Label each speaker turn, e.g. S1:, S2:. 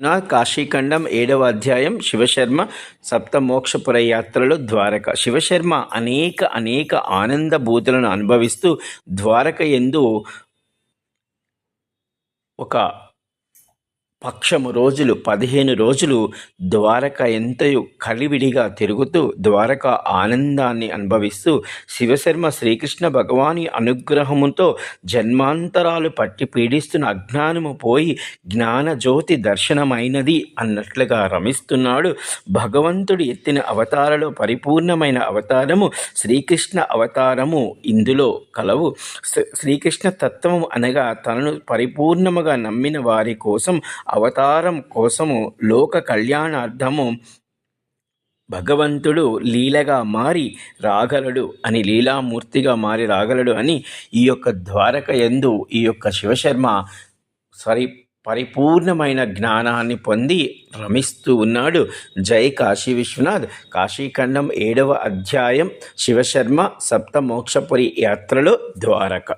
S1: నా కాశీఖండం ఏడవ అధ్యాయం శివశర్మ సప్తమోక్షపుర యాత్రలో ద్వారక. శివశర్మ అనేక అనేక ఆనందభూతులను అనుభవిస్తూ ద్వారక ఎందు ఒక పక్షము రోజులు పదిహేను రోజులు ద్వారక ఎంతయు కలివిడిగా తిరుగుతూ ద్వారక ఆనందాన్ని అనుభవిస్తూ శివశర్మ శ్రీకృష్ణ భగవాని అనుగ్రహముతో జన్మాంతరాలు పట్టి పీడిస్తున్న అజ్ఞానము పోయి జ్ఞానజ్యోతి దర్శనమైనది అన్నట్లుగా రమిస్తున్నాడు. భగవంతుడు ఎత్తిన అవతారలో పరిపూర్ణమైన అవతారము శ్రీకృష్ణ అవతారము ఇందులో కలవు. శ్రీకృష్ణ తత్వము అనగా తనను పరిపూర్ణముగా నమ్మిన వారి కోసం అవతారం కోసము లోక కళ్యాణార్థము భగవంతుడు లీలగా మారి రాగలడు అని లీలామూర్తిగా మారి రాగలడు అని ఈ యొక్క ద్వారక ఎందు ఈ యొక్క శివశర్మ సరి పరిపూర్ణమైన జ్ఞానాన్ని పొంది రమిస్తూ ఉన్నాడు. జై కాశీ విశ్వనాథ్. కాశీఖండం ఏడవ అధ్యాయం. శివశర్మ సప్తమోక్షపురి యాత్రలో ద్వారక.